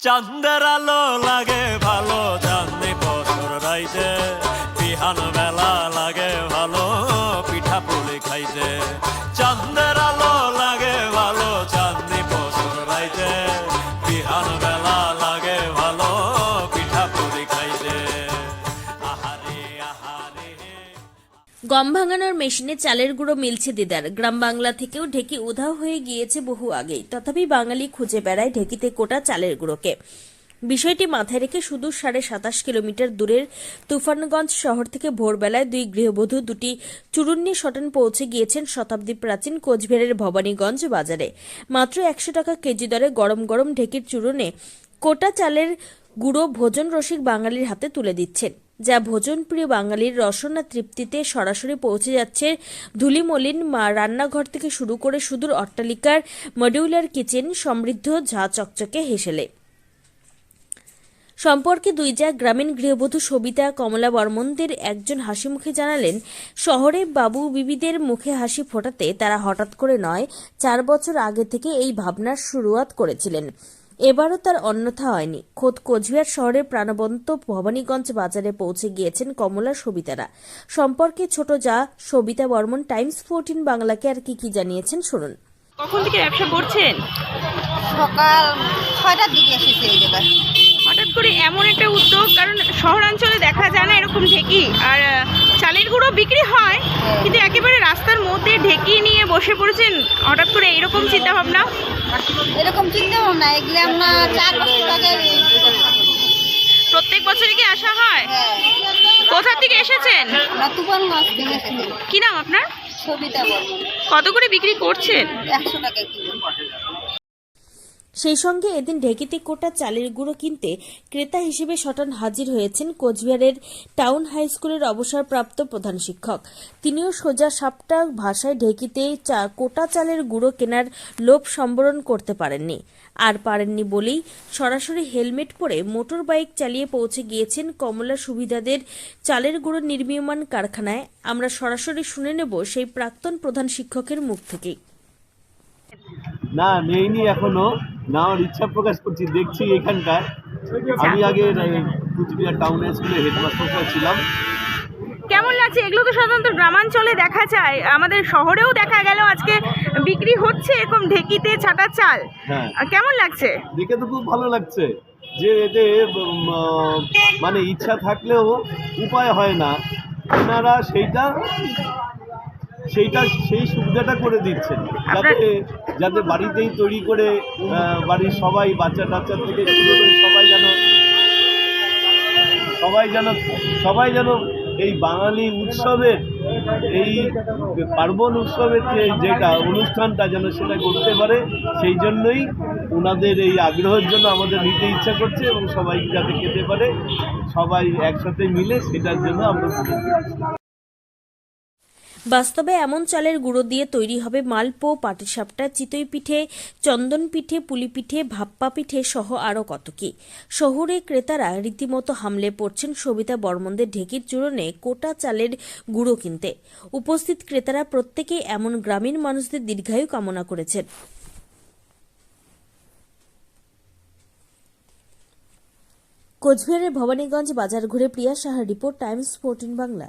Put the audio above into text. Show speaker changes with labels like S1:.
S1: চান্দের আলো লাগে ভালো
S2: গম ভাঙানোর মেশিনে চালের গুঁড়ো মিলছে দিদার। গ্রাম বাংলা থেকেও ঢেকি উধাও হয়ে গিয়েছে বহু আগেই। তথাপি বাঙালি খুঁজে বেড়ায় ঢেকিতে কোটা চালের গুঁড়োকে। বিষয়টি মাথায় রেখে সুদূর সাড়ে সাতাশ কিলোমিটার দূরের তুফানগঞ্জ শহর থেকে ভোরবেলায় দুই গৃহবধূ দুটি চুরুন্নি শটান পৌঁছে গিয়েছেন শতাব্দী প্রাচীন কোচবিহারের ভবানীগঞ্জ বাজারে। মাত্র একশো টাকা কেজি দরে গরম গরম ঢেকির চুরুনে কোটা চালের গুঁড়ো ভোজন রসিক বাঙালির হাতে তুলে দিচ্ছেন। যা ভোজনপ্রিয় বাঙালির রসনা তৃপ্তিতে সরাসরি পৌঁছে যাচ্ছে ধুলিমলিন মা রান্নাঘর থেকে শুরু করে সুদূর অট্টালিকার মডিউলার কিচেন সমৃদ্ধ ঝা চকচকে হেসেলে। সম্পর্কে দুই যা গ্রামীণ গৃহবধূ সবিতা, কমলা বর্মনদের একজন হাসি মুখে জানালেন, শহরে বাবু বিবিদের মুখে হাসি ফোটাতে তারা হঠাৎ করে নয়, চার বছর আগে থেকে এই ভাবনার শুরুয়াত করেছিলেন। এবারও তার অন্যথা হয়নি। খোদ কোচবিহার শহরের প্রাণবন্ত ভবানীগঞ্জ বাজারে পৌঁছে গিয়েছেন কমলা সবিতারা। সম্পর্কে ছোট যা সবিতা বর্মন টাইমস ফোরটিন বাংলাকে আর কি কি জানিয়েছেন শুনুন।
S3: কখন থেকে ব্যবসা করছেন?
S4: সকাল ছয়টার দিকে এসেছে এই জায়গায়।
S3: হঠাৎ করে এমন একটা উদ্যোগ কারণ শহরাঞ্চলে দেখা যায় না এরকম ঢেকি আর চালের গুঁড়ো বিক্রি হয় কিন্তু একেবারে রাস্তার মধ্যে ঢেকি নিয়ে বসে পড়েছেন হঠাৎ করে এইরকম চিন্তা ভাবনা
S4: এরকম চিন্তা ভাবনা এগুলো আমরা চার বছর আগে
S3: প্রত্যেক বছরে কি আসা হয়?
S4: হ্যাঁ,
S3: কোথা থেকে এসেছেন? কি নাম আপনার? কত করে বিক্রি করছেন?
S4: একশো টাকা
S2: সেই সঙ্গে এদিন ঢেকিতে কোটা চালের গুঁড়ো কিনতে ক্রেতা হিসেবে শটান হাজির হয়েছেন কোচবিহারের টাউন হাই স্কুলের অবসরপ্রাপ্ত প্রধান শিক্ষক। তিনিও সোজা সাপটা ভাষায় ঢেকিতে কোটা চালের গুঁড়ো কেনার লোভ সম্বরণ করতে পারেননি। আর পারেননি বলেই সরাসরি হেলমেট পরে মোটর বাইক চালিয়ে পৌঁছে গিয়েছেন কমলা সুবিধাদের চালের গুঁড়ো নির্মীয়মান কারখানায়। আমরা সরাসরি শুনে নেব সেই প্রাক্তন প্রধান শিক্ষকের মুখ থেকেই।
S5: না, নেইনি এখনও। নেওয়ার ইচ্ছা প্রকাশ করছি দেখছি এখানকার। আমি আগে কুচবিহার টাউন স্কুলে হেডমাস্টার ছিলাম।
S3: কেমন লাগছে? এগুলো তো সাধারণত গ্রামাঞ্চলে দেখা যায়। আমাদের শহরেও দেখা গেল আজকে বিক্রি হচ্ছে এরকম ঢেকিতে ছাটা চাল।
S5: হ্যাঁ।
S3: কেমন লাগছে?
S5: দেখে তো খুব ভালো লাগছে যে এতে মানে ইচ্ছা থাকলেও উপায় হয় না। ওনারা সেইটা সেইটা সেই সুবিধাটা করে দিচ্ছেন যাতে যাতে বাড়িতেই তৈরি করে বাড়ির সবাই বাচ্চা টাচ্চা থেকে সবাই যেন সবাই যেন সবাই যেন এই বাঙালি উৎসবের এই পার্বণ উৎসবের যে যেটা অনুষ্ঠানটা যেন সেটা করতে পারে সেই জন্যই ওনাদের এই আগ্রহের জন্য আমাদের নিতে ইচ্ছা করছে এবং সবাই যাতে খেতে পারে সবাই একসাথে মিলে সেটার জন্য আমরা।
S2: বাস্তবে এমন চালের গুঁড়ো দিয়ে তৈরি হবে মালপো, পাটিসাপটা চিতই পিঠে চন্দন পিঠে পুলি পিঠে ভাপ্পা পিঠে সহ আরও কত কি। শহুরে ক্রেতারা রীতিমতো হামলে পড়ছেন সবিতা বর্মনদের ঢেকির চূড়নে কোটা চালের গুঁড়ো কিনতে। উপস্থিত ক্রেতারা প্রত্যেকেই এমন গ্রামীণ মানুষদের দীর্ঘায়ু কামনা করেছেন। কোচবিহারের ভবানীগঞ্জ বাজার ঘুরে প্রিয়া সাহার রিপোর্ট, টাইমস, ফোরটিন বাংলা।